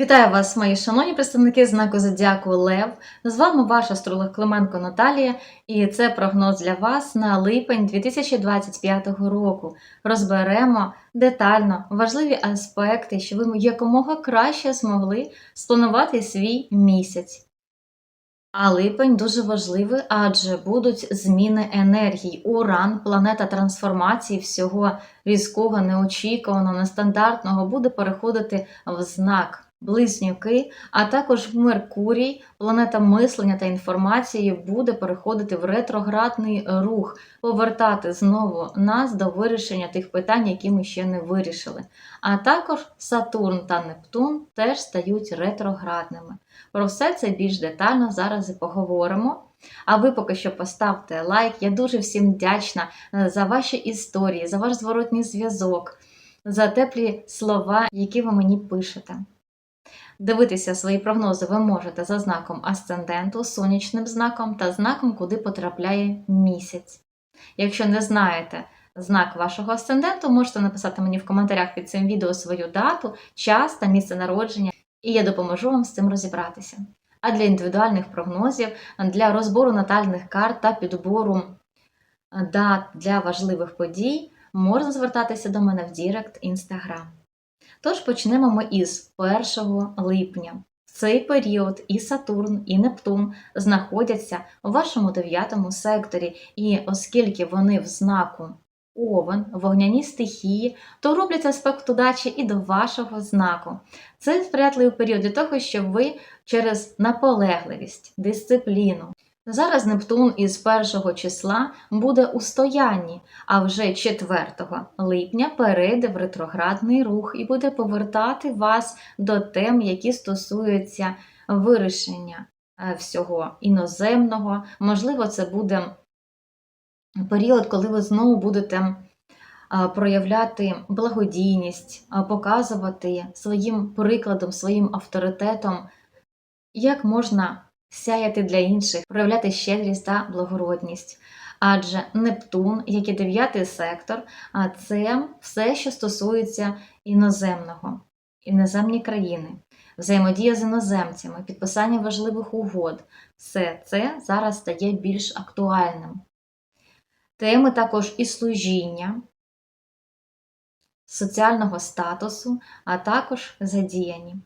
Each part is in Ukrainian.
Вітаю вас, мої шановні представники знаку Зодіаку Лев. З вами ваша астролог Клименко Наталія, і це прогноз для вас на липень 2025 року. Розберемо детально важливі аспекти, щоб ви якомога краще змогли спланувати свій місяць. А липень дуже важливий, адже будуть зміни енергій. Уран, планета трансформації, всього різкого, неочікуваного, нестандартного, буде переходити в знак Близнюки, а також Меркурій, планета мислення та інформації, буде переходити в ретроградний рух, повертати знову нас до вирішення тих питань, які ми ще не вирішили. А також Сатурн та Нептун теж стають ретроградними. Про все це більш детально зараз і поговоримо. А ви поки що поставте лайк. Я дуже всім вдячна е, за ваші історії, за ваш зворотній зв'язок, за теплі слова, які ви мені пишете. Дивитися свої прогнози ви можете за знаком асценденту, сонячним знаком та знаком, куди потрапляє місяць. Якщо не знаєте знак вашого асценденту, можете написати мені в коментарях під цим відео свою дату, час та місце народження, і я допоможу вам з цим розібратися. А для індивідуальних прогнозів, для розбору натальних карт та підбору дат для важливих подій можна звертатися до мене в Дірект Інстаграм. Тож почнемо ми із 1 липня. В цей період і Сатурн, і Нептун знаходяться у вашому дев'ятому секторі, і оскільки вони в знаку Овен, вогняні стихії, то роблять аспект удачі і до вашого знаку. Це сприятливий період для того, щоб ви через наполегливість, дисципліну. Зараз Нептун із 1 числа буде у стоянні, а вже 4 липня перейде в ретроградний рух і буде повертати вас до тем, які стосуються вирішення е, всього іноземного. Можливо, це буде період, коли ви знову будете е, проявляти благодійність, е, показувати своїм прикладом, своїм авторитетом, як можна сяяти для інших, проявляти щедрість та благородність. Адже Нептун, як і дев'ятий сектор, а це все, що стосується іноземного, іноземні країни, взаємодія з іноземцями, підписання важливих угод. Все це зараз стає більш актуальним. Теми також і служіння, соціального статусу, а також задіяні.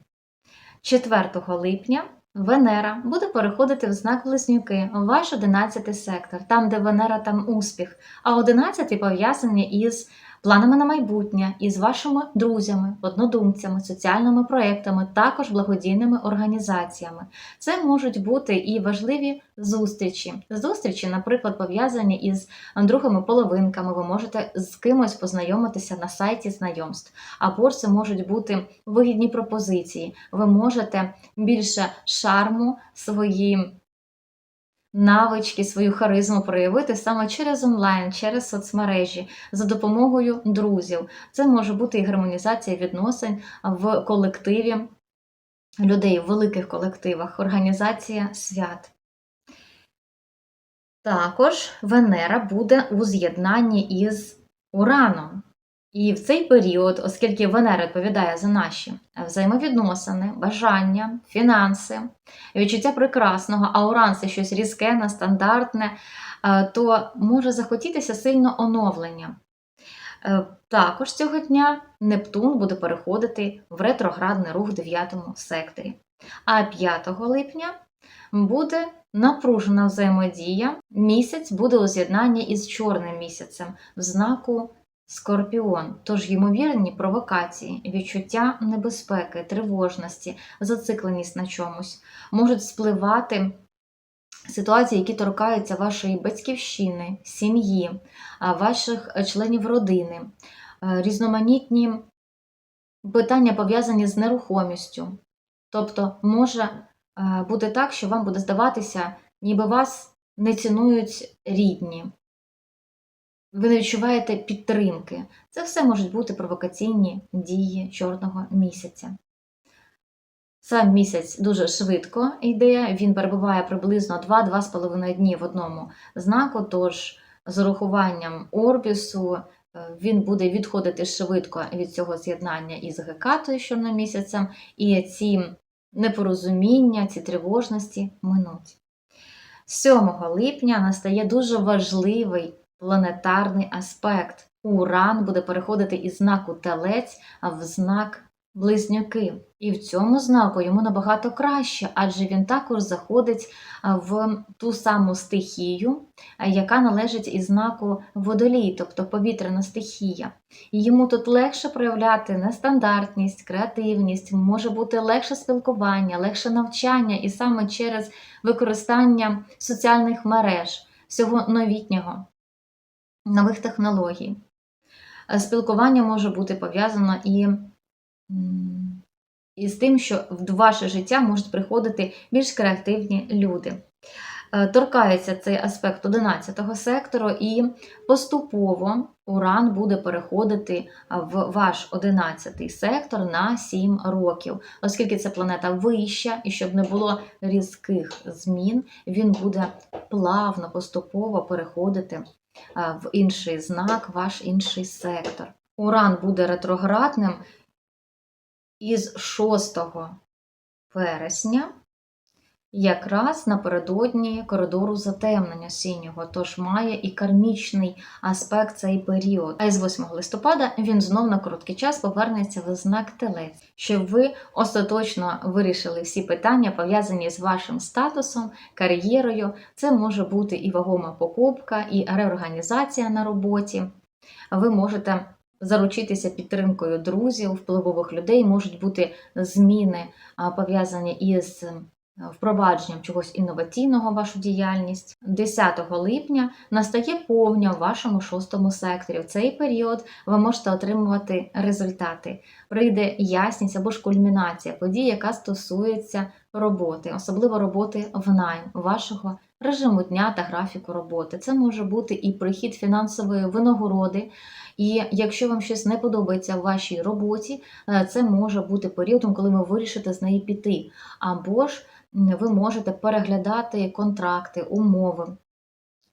4 липня Венера буде переходити в знак Близнюки, ваш 11 сектор, там, де Венера, там успіх, а 11 пов'язані із планами на майбутнє, із вашими друзями, однодумцями, соціальними проектами, також благодійними організаціями. Це можуть бути і важливі зустрічі. Зустрічі, наприклад, пов'язані із другими половинками. Ви можете з кимось познайомитися на сайті знайомств, або це можуть бути вигідні пропозиції. Ви можете більше шарму свої навички, свою харизму проявити саме через онлайн, через соцмережі, за допомогою друзів. Це може бути і гармонізація відносин в колективі людей, в великих колективах, організація свят. Також Венера буде у з'єднанні із Ураном. І в цей період, оскільки Венера відповідає за наші взаємовідносини, бажання, фінанси, відчуття прекрасного, а Уран це щось різке, нестандартне, е, то може захотітися сильно оновлення. Е, Також цього дня Нептун буде переходити в ретроградний рух в 9 секторі. А 5 липня буде напружена взаємодія. Місяць буде у з'єднанні із чорним місяцем в знаку Скорпіон, тож ймовірні провокації, відчуття небезпеки, тривожності, зацикленість на чомусь можуть спливати ситуації, які торкаються вашої батьківщини, сім'ї, ваших членів родини, різноманітні питання пов'язані з нерухомістю. Тобто, може бути так, що вам буде здаватися, ніби вас не цінують рідні ви не відчуваєте підтримки. Це все можуть бути провокаційні дії чорного місяця. Сам місяць дуже швидко йде, він перебуває приблизно 2-2,5 дні в одному знаку, тож з урахуванням орбісу він буде відходити швидко від цього з'єднання із Гекатою щомісяцем, і ці непорозуміння, ці тривожності минуть. 7 липня настає дуже важливий планетарний аспект. Уран буде переходити із знаку Телець в знак Близнюки. І в цьому знаку йому набагато краще, адже він також заходить в ту саму стихію, яка належить із знаку водолій, тобто повітряна стихія. І йому тут легше проявляти нестандартність, креативність, може бути легше спілкування, легше навчання, і саме через використання соціальних мереж, всього новітнього, нових технологій. Спілкування може бути пов'язано і і з тим, що в ваше життя можуть приходити більш креативні люди. Е, торкається цей аспект 11 сектору, і поступово Уран буде переходити в ваш 11 сектор на 7 років, оскільки це планета вища, і щоб не було різких змін, він буде плавно, поступово переходити е, в інший знак, ваш інший сектор. Уран буде ретроградним із 6 вересня, якраз напередодні коридору затемнення синього, тож має і кармічний аспект цей період. А із 8 листопада він знов на короткий час повернеться в знак Телець, щоб ви остаточно вирішили всі питання, пов'язані з вашим статусом, кар'єрою. Це може бути і вагома покупка, і реорганізація на роботі. Ви можете заручитися підтримкою друзів, впливових людей, можуть бути зміни пов'язані із впровадженням чогось інноваційного в вашу діяльність. 10 липня настає повня в вашому шостому секторі. В цей період ви можете отримувати результати. Прийде ясність або ж кульмінація подій, яка стосується роботи, особливо роботи в найм, вашого режиму дня та графіку роботи. Це може бути і прихід фінансової винагороди. І якщо вам щось не подобається в вашій роботі, е, це може бути періодом, коли ви вирішите з неї піти. Або ж ви можете переглядати контракти, умови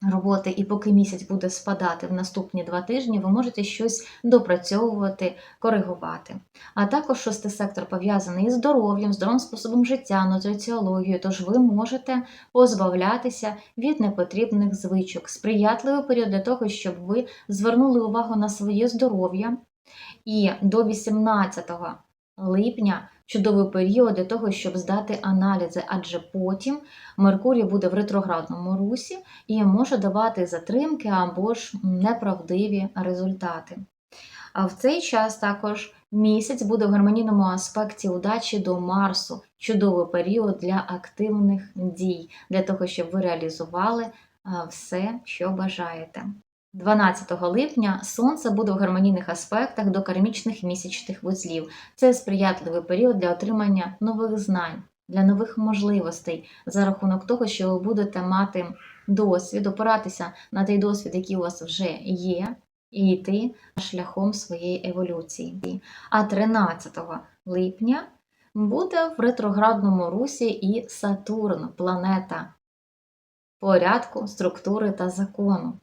роботи, і поки місяць буде спадати в наступні два тижні, ви можете щось допрацьовувати, коригувати. А також шостий сектор пов'язаний із здоров'ям, здоровим способом життя, нутриціологією, тож ви можете позбавлятися від непотрібних звичок. Сприятливий період для того, щоб ви звернули увагу на своє здоров'я. І до 18 липня чудовий період для того, щоб здати аналізи, адже потім Меркурій буде в ретроградному русі і може давати затримки або ж неправдиві результати. А в цей час також місяць буде в гармонійному аспекті удачі до Марсу, чудовий період для активних дій, для того, щоб ви реалізували все, що бажаєте. 12 липня Сонце буде в гармонійних аспектах до кармічних місячних вузлів. Це сприятливий період для отримання нових знань, для нових можливостей за рахунок того, що ви будете мати досвід, опиратися на той досвід, який у вас вже є, і йти шляхом своєї еволюції. А 13 липня буде в ретроградному русі і Сатурн, планета порядку, структури та закону.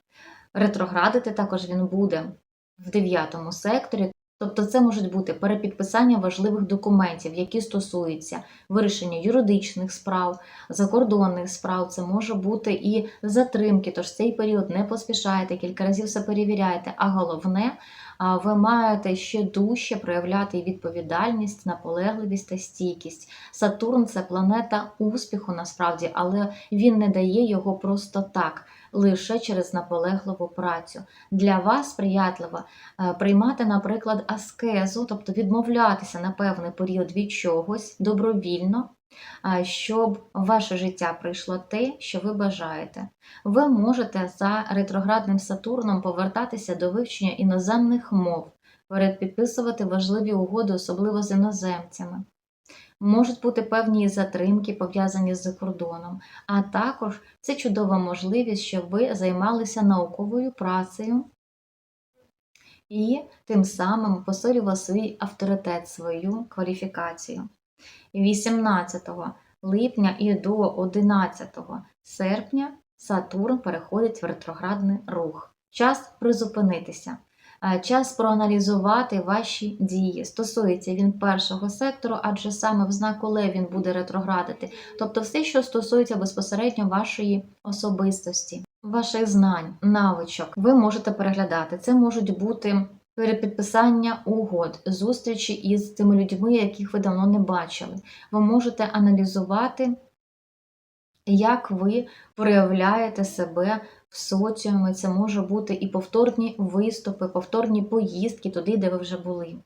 Ретроградити також він буде в дев'ятому секторі. Тобто це можуть бути перепідписання важливих документів, які стосуються вирішення юридичних справ, закордонних справ, це може бути і затримки, тож цей період не поспішайте, кілька разів все перевіряйте. А головне, ви маєте ще дужче проявляти відповідальність, наполегливість та стійкість. Сатурн це планета успіху насправді, але він не дає його просто так лише через наполегливу працю. Для вас сприятливо е, приймати, наприклад, аскезу, тобто відмовлятися на певний період від чогось добровільно, щоб ваше життя прийшло те, що ви бажаєте. Ви можете за ретроградним Сатурном повертатися до вивчення іноземних мов, передпідписувати важливі угоди, особливо з іноземцями. Можуть бути певні затримки, пов'язані з кордоном, а також це чудова можливість, щоб ви займалися науковою працею і тим самим посилювали свій авторитет, свою кваліфікацію. 18 липня і до 11 серпня Сатурн переходить в ретроградний рух. Час призупинитися. Е, Час проаналізувати ваші дії. Стосується він першого сектору, адже саме в знаку Лев він буде ретроградити. Тобто все, що стосується безпосередньо вашої особистості, ваших знань, навичок, ви можете переглядати. Це можуть бути перепідписання угод, зустрічі із тими людьми, яких ви давно не бачили. Ви можете аналізувати, як ви проявляєте себе в соціумі. Це може бути і повторні виступи, повторні поїздки туди, де ви вже були.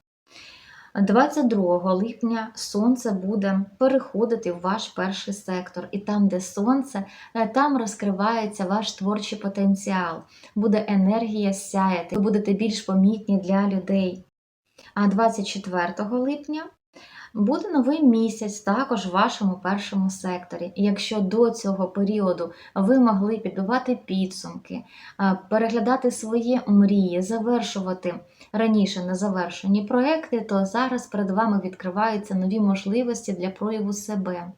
22 липня сонце буде переходити в ваш перший сектор, і там, де сонце, е, там розкривається ваш творчий потенціал, буде енергія сяяти, ви будете більш помітні для людей. А 24 липня буде новий місяць також в вашому першому секторі. І якщо до цього періоду ви могли підбивати підсумки, е, переглядати свої мрії, завершувати раніше незавершені проекти, то зараз перед вами відкриваються нові можливості для прояву себе,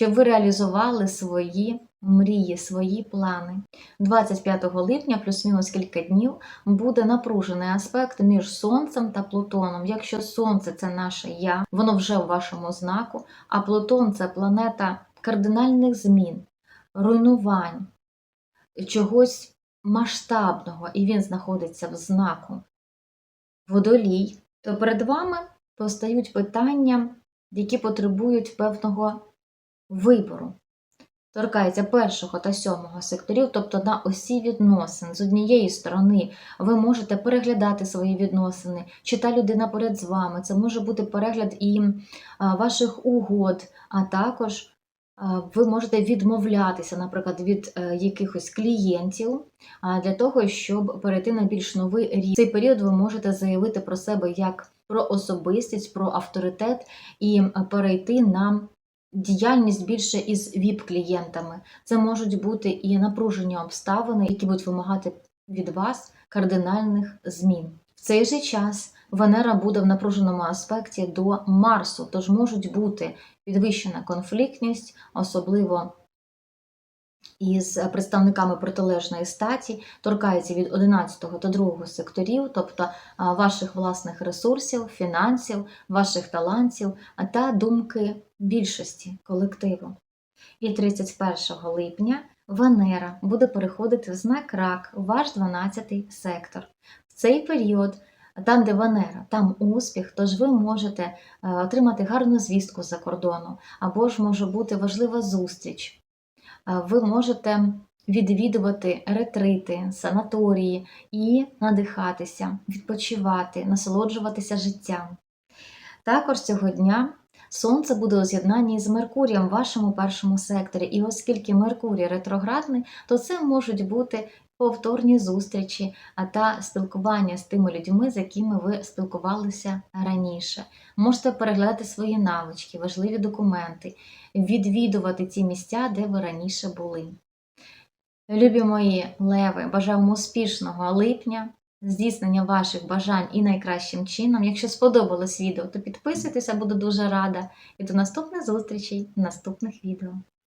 щоб ви реалізували свої мрії, свої плани. 25 липня, плюс-мінус кілька днів, буде напружений аспект між Сонцем та Плутоном. Якщо Сонце це наше я, воно вже в вашому знаку, а Плутон це планета кардинальних змін, руйнувань, чогось масштабного, і він знаходиться в знаку водолій, то перед вами постають питання, які потребують певного вибору. Торкається першого та сьомого секторів, тобто на осі відносин. З однієї сторони, ви можете переглядати свої відносини, чи та людина поряд з вами. Це може бути перегляд і ваших угод, а також ви можете відмовлятися, наприклад, від е, якихось клієнтів для того, щоб перейти на більш новий. В цей період ви можете заявити про себе як про особистість, про авторитет і перейти на діяльність більше із ВІП-клієнтами. Це можуть бути і напружені обставини, які будуть вимагати від вас кардинальних змін. В цей же час Венера буде в напруженому аспекті до Марсу, тож можуть бути підвищена конфліктність, особливо із представниками протилежної статі, торкається від 11 до 2 секторів, тобто ваших власних ресурсів, фінансів, ваших талантів та думки більшості колективу. І 31 липня Венера буде переходити в знак рак, ваш 12 сектор. В цей період, там, де Венера, там успіх, тож ви можете е, отримати гарну звістку з-за кордону, або ж може бути важлива зустріч. Е, ви можете відвідувати ретрити, санаторії і надихатися, відпочивати, насолоджуватися життям. Також цього дня Сонце буде у з'єднанні з Меркурієм в вашому першому секторі, і оскільки Меркурій ретроградний, то це можуть бути повторні зустрічі та спілкування з тими людьми, з якими ви спілкувалися раніше. Можете переглядати свої навички, важливі документи, відвідувати ті місця, де ви раніше були. Любі мої леви, бажаю вам успішного липня, здійснення ваших бажань і найкращим чином. Якщо сподобалось відео, то підписуйтеся, буду дуже рада. І до наступних зустрічей наступних відео.